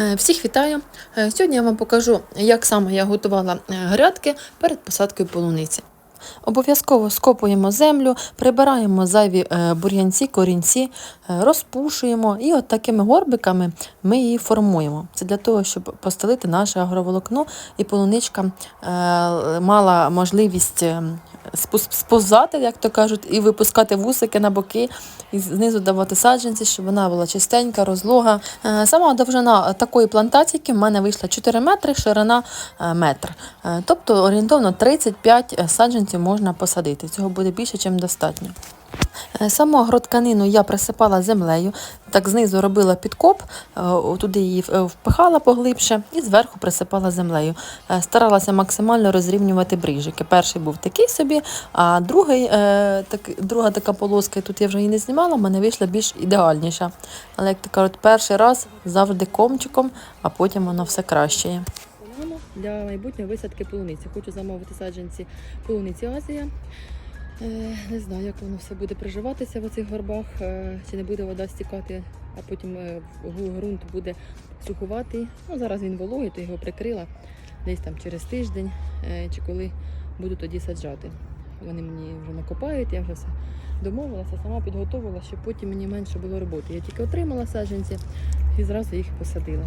Е, Всіх вітаю! Е, Сьогодні я вам покажу, як саме я готувала е, грядки перед посадкою полуниці. Обов'язково скопуємо землю, прибираємо зайві бур'янці, корінці, розпушуємо і от такими горбиками ми її формуємо. Це для того, щоб постелити наше агроволокно і полуничка мала можливість сповзати, як то кажуть, і випускати вусики на боки, і знизу давати саджанці, щоб вона була чистенька, розлога. Е, Сама довжина такої плантації в мене вийшла 4 метри, ширина е, метр. Е, Тобто орієнтовно 35 саджанців можна посадити. Цього буде більше, ніж достатньо. Е, Саму агротканину я присипала землею, так знизу робила підкоп, е, туди її е, впихала поглибше і зверху присипала землею. Старалася максимально розрівнювати брижики. Перший був такий собі, а другий, так, друга така полоска, тут я вже її не знімала, в мене вийшла більш ідеальніша. Але як то кажуть, перший раз завжди комчиком, а потім воно все кращає. Для майбутньої висадки полуниці. Хочу замовити саджанці полуниці Азія. Е, Не знаю, як воно все буде приживатися в цих горбах, е, чи не буде вода стікати, а потім е, ґрунт буде сухуватий. Ну, зараз він вологий, то його прикрила десь там через тиждень, чи коли буду тоді саджати. Вони мені вже накопають, я вже все домовилася, сама підготувала, щоб потім мені менше було роботи. Я тільки отримала саджанці і зразу їх посадила.